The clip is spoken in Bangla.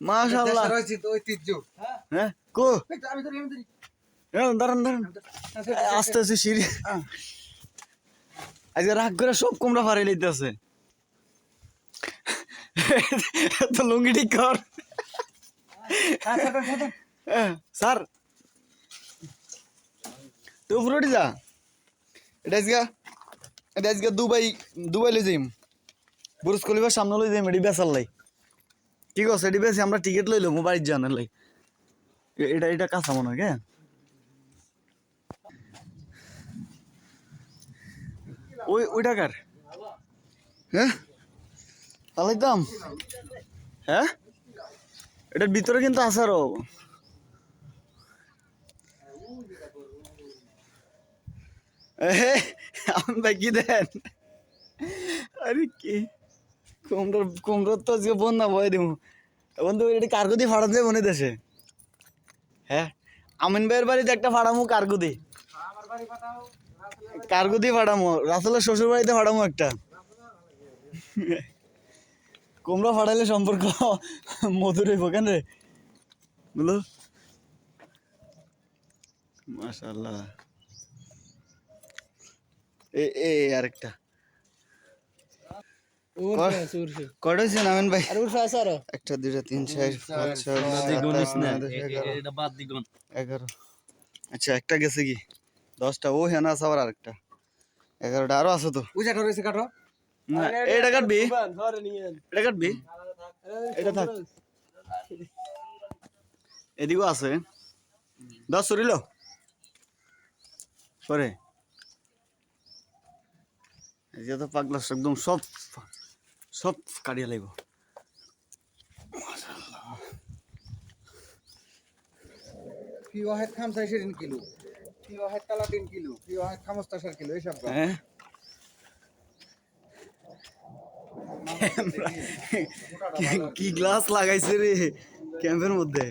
মাশাআল্লাহ। দেশের ঐতিহ্য ঐতিহ্য। হ্যাঁ কো? আমি ধরি আমি ধরি। দাঁড়ান দাঁড়ান। আস্তে আস্তে সিঁড়ি। আজকে রাগ করে সব কুমড়া ফাড়াই লইতেছে। তো লুঙ্গি ঠিক কর। এ, স্যার। তুই উপরে উঠে যা। এটা আজকে এটা আজকে দুবাই দুবাই লই যাইম। বুরুজ কলিবার সামনে লই যাইম এটি বেসার লাই। ঠিক আছে এটি বেশি আমরা টিকিট লইলাম বাড়ির জানার লাই। এটা এটা কাঁচা মনে হয় ওই ওই টাকার হ্যাঁ? পালাইতাম হ্যাঁ? এটার ভিতরে কিন্তু আছে আরও। আমি ভাই কি দেন? আরে কি? কুমড়োর কুমড়োর তো আজকে বন্যা, ভয় দিব বন্ধু, এটা কার্গো দিয়ে ফাড়াতে যাব না দেশে? হ্যাঁ? আমিন ভাইয়ের বাড়িতে একটা ফাড়ামো কার্গো দিয়ে কার্গো দিয়ে ফাড়ামো, রাসেলের শ্বশুর বাড়িতে ফাড়ামো একটা। কুমড়ো ফাড়াইলে সম্পর্ক মধুর হইব কেন রে? বুঝলো মাশাল্লাহ এ এ, আরেকটা। কটা হয়েছে নামেন ভাই একটা দুটা তিন চার পাঁচ ছয় সাত আট নয় দশ এগারো এগারো আচ্ছা একটা গেছে কি দশটা ও হেনা আছে আবার আরেকটা এগারোটা আরও আছে তো উজাটা রয়েছে কাটো এটা কাটবি এটা কাটবি এটা থাক এদিকেও আছে দশ সরিল পরে এই যে তো পাগলা একদম সব সব কাটিয়ে লাগব ফি ওয়াহেদ চাইছে তিন কিলো। ফি ওয়াহেদ কালা তিন কিলো ফি ওয়াহেদ খামস্তা চার কিলো এইসব দাম। হ্যাঁ। কি গ্লাস লাগাইছে রে ক্যাম্পের মধ্যে।